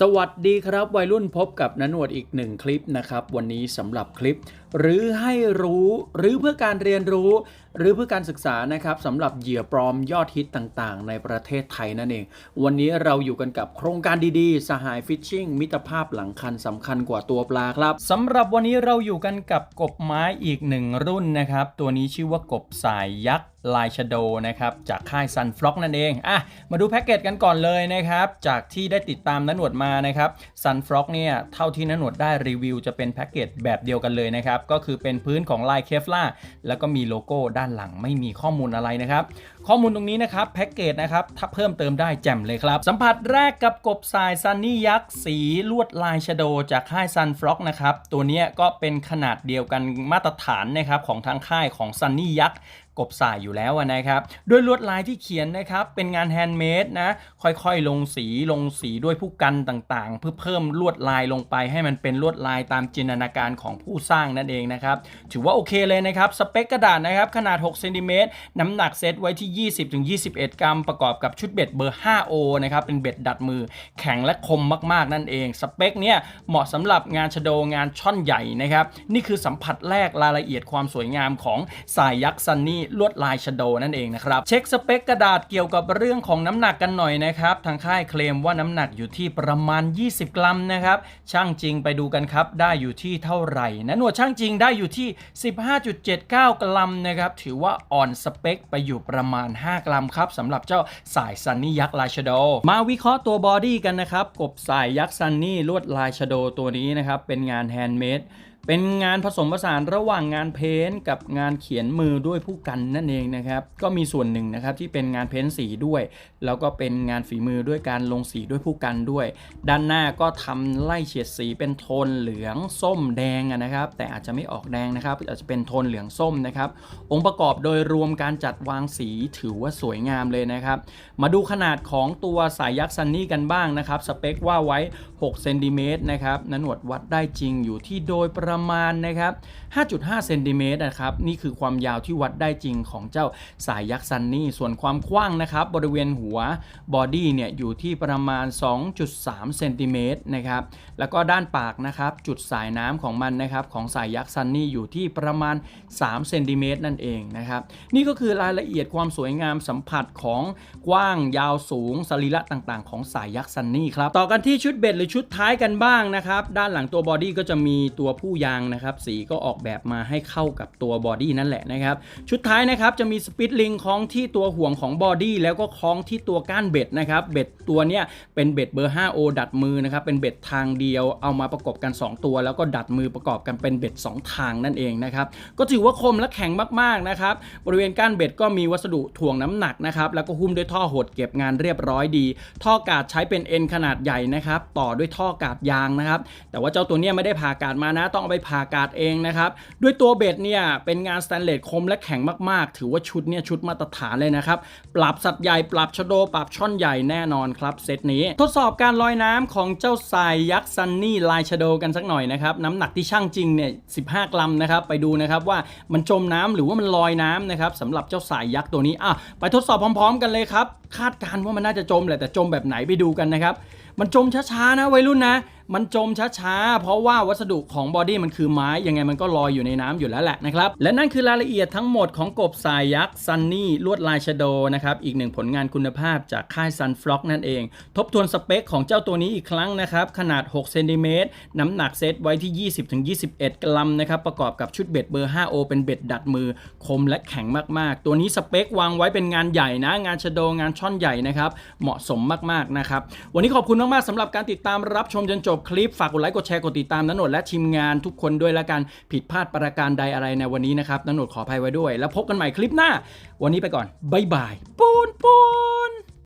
สวัสดีครับวัยรุ่นพบกับนันหนวดอีกหนึ่งคลิปนะครับ วันนี้สำหรับคลิป หรือให้รู้หรือเพื่อการเรียนรู้ หรือเพื่อการศึกษานะครับสำหรับเหยื่อปลอมยอดฮิตต่างๆ ในประเทศไทยนั่นเอง วันนี้เราอยู่กันกับโครงการดีๆ สหายฟิชชิงมิตรภาพหลังคันสำคัญกว่าตัวปลาครับสำหรับวันนี้เราอยู่กันกับกบไม้อีกหนึ่งรุ่นนะครับ ตัวนี้ชื่อว่ากบสายยักษ์ลายชโดนะครับจากค่าย Sun Flock นั่นเองอะมาดูแพ็กเกจกันก่อนเลยนะครับจากที่ได้ติดตามนันหนวดมานะครับ Sun Flock เนี่ยเท่าที่นันหนวดได้รีวิวจะเป็นแพ็กเกจแบบเดียวกันเลยนะครับก็คือเป็นพื้นของลายเคฟล่าแล้วก็มีโลโก้ด้านหลังไม่มีข้อมูลอะไรนะครับ ข้อมูลตรงนี้นะครับแพ็กเกจนะครับถ้าเพิ่มเติมได้แจ่มเลยครับ สัมผัสแรกกับกบสายซันนี่ยักษ์สีลวดลายชโดจากค่ายซันฟล็อกนะครับตัวนี้ก็เป็นขนาดเดียวกันมาตรฐานนะครับของทางค่ายของซันนี่ยักษ์ กบสายอยู่แล้วนะครับ ด้วยลวดลายที่เขียนนะครับเป็นงานแฮนด์เมดนะค่อยๆ ลงสีลงสีด้วยผู้กันต่างๆ เพื่อเพิ่มลวดลายลงไปให้มันเป็นลวดลายตามจินตนาการของผู้สร้างนั่นเองนะครับถือว่าโอเคเลยนะครับสเปคกระดาษนะครับขนาด6เซนติเมตรน้ำหนักเซตไว้ที่ 20-21 กรัม ประกอบกับชุดเบ็ดเบอร์ 5O นะครับเป็นเบ็ดดัดมือแข็งและคมมากๆนั่นเอง สเปคเนี่ยเหมาะสำหรับงานชโดงานช่อนใหญ่นะครับนี่คือสัมผัสแรกรายละเอียดความสวยงามของสายยักษ์ซันนี่ลวดลายชโดนั่นเองนะครับ เช็คสเปคกระดาษเกี่ยวกับเรื่องของน้ำหนักกันหน่อยนะครับ ทางค่ายเคลมว่าน้ำหนักอยู่ที่ประมาณ 20 กรัมนะครับ ช่างจริงไปดูกันครับ ได้อยู่ที่เท่าไหร่นะหนวยช่างจริงได้อยู่ที่ 15.79 กรัมนะครับ ถือว่าอ่อนสเปคไปอยู่ประมาณ 5 กรัมครับสำหรับเจ้าสายซันนี่ยักษ์ลายชโดมาวิเคราะห์ตัวบอดี้กันนะครับ กบสายยักษ์ซันนี่ลวดลายชโดตัวนี้นะครับ เป็นงานแฮนด์เมด เป็นงานผสมผสานระหว่างงานเพ้นท์กับงานเขียนมือด้วยผู้กันนั่นเองนะครับ ก็มีส่วนหนึ่งนะครับที่เป็นงานเพ้นท์สีด้วย แล้วก็เป็นงานฝีมือด้วยการลงสีด้วยผู้กันด้วย ด้านหน้าก็ทำไล่เฉดสีเป็นโทนเหลืองส้มแดงนะครับ แต่อาจจะไม่ออกแดงนะครับอาจจะเป็นโทนเหลืองส้มนะครับ องค์ประกอบโดยรวมการจัดวางสีถือว่าสวยงามเลยนะครับ มาดูขนาดของตัวสายยักษ์ซันนี่กันบ้างนะครับสเปคว่าไว้6เซนติเมตรนะครับนหนวดวัดได้จริงอยู่ที่โดยประประมาณนะครับ 5.5 เซนติเมตรนะครับ นี่คือความยาวที่วัดได้จริงของเจ้าสายยักษ์ซันนี่ ส่วนความกว้างนะครับ บริเวณหัวบอดี้เนี่ยอยู่ที่ประมาณ 2.3 เซนติเมตรนะครับ แล้วก็ด้านปากนะครับ จุดสายน้ำของมันนะครับของสายยักษ์ซันนี่อยู่ที่ประมาณ 3 เซนติเมตรนั่นเองนะครับ นี่ก็คือรายละเอียดความสวยงามสัมผัสของกว้างยาวสูงสรีระต่างๆ ของสายยักษ์ซันนี่ครับ ต่อกันที่ชุดเบ็ดหรือชุดท้ายกันบ้างนะครับ ด้านหลังตัวบอดี้ก็จะมีตัวผู้ยางนะครับสีก็ออกแบบมาให้เข้ากับตัวบอดี้นั่นแหละนะครับชุดท้ายนะครับจะมีสปิตลิงคล้องที่ตัวห่วงของบอดี้แล้วก็คล้องที่ตัวก้านเบ็ดนะครับเบ็ดตัวเนี้ยเป็นเบ็ดเบอร์ 5O ดัดมือนะครับเป็นเบ็ดทางเดียวเอามาประกบกัน 2 ตัว แล้วก็ดัดมือประกอบกันเป็นเบ็ด 2 ทางนั่นเองนะครับก็ถือว่าคมและแข็งมากๆนะครับบริเวณก้านเบ็ดก็มีวัสดุถ่วงน้ำหนักนะครับแล้วก็หุ้มด้วยท่อหดเก็บงานเรียบร้อยดี ท่อกาดใช้เป็นเอ็นขนาดใหญ่นะครับต่อด้วยท่อกาดยางนะครับแต่ว่าเจ้าตัวเนี้ยไม่ได้ผ่ากาดมานะต้องเอาไปผ่ากาดเองนะครับ ด้วยตัวเบ็ดเนี่ยเป็นงานสแตนเลสคมและแข็งมากๆ ถือว่าชุดเนี่ยชุดมาตรฐานเลยนะครับ ปรับสัตว์ใหญ่ปรับชโดปรับช่อนใหญ่แน่นอนครับเซตนี้ ทดสอบการลอยน้ำของเจ้าทรายยักษ์ซันนี่ลายชโดกันสักหน่อยนะครับน้ำหนักที่ช่างจริงเนี่ย15 กรัมนะครับไปดูนะครับว่ามันจมน้ำหรือว่ามันลอยน้ำนะครับสำหรับเจ้าสายยักษ์ตัวนี้อะไปทดสอบพร้อม ๆ กันเลยครับคาดการณ์ว่ามันน่าจะจมแหละแต่จมแบบไหนไปดูกันนะครับมันจมช้าๆนะวัยรุ่นนะมันจมช้าๆ เพราะว่าวัสดุของบอดี้มันคือไม้ ยังไงมันก็ลอยอยู่ในน้ำอยู่แล้วแหละนะครับ และนั่นคือรายละเอียดทั้งหมดของกบสายยักษ์ซันนี่ลวดลายชโดนะครับ อีกหนึ่งผลงานคุณภาพจากค่ายซันฟล็อกนั่นเอง ทบทวนสเปคของเจ้าตัวนี้อีกครั้งนะครับ ขนาด6เซนติเมตรน้ำหนักเซตไว้ที่ 20-21 กรัมนะครับ ประกอบกับชุดเบ็ดเบอร์ 5O เป็นเบ็ดดัดมือ คมและแข็งมากๆ ตัวนี้สเปควางไว้เป็นงานใหญ่นะ งานชโดงานช่อนใหญ่นะครับ เหมาะสมมากๆนะครับ วันนี้ขอบคุณมากๆสำหรับการติดตามรับชมจนจบบคลิปฝากกดไลค์กดแชร์กดติดตามนันโหนดและทีมงานทุกคนด้วยและกันผิดพลาดประการใดอะไรในวันนี้นะครับนันโหนดขออภัยไว้ด้วย แล้วพบกันใหม่คลิปหน้า วันนี้ไปก่อนบ๊ายบายปูนปูน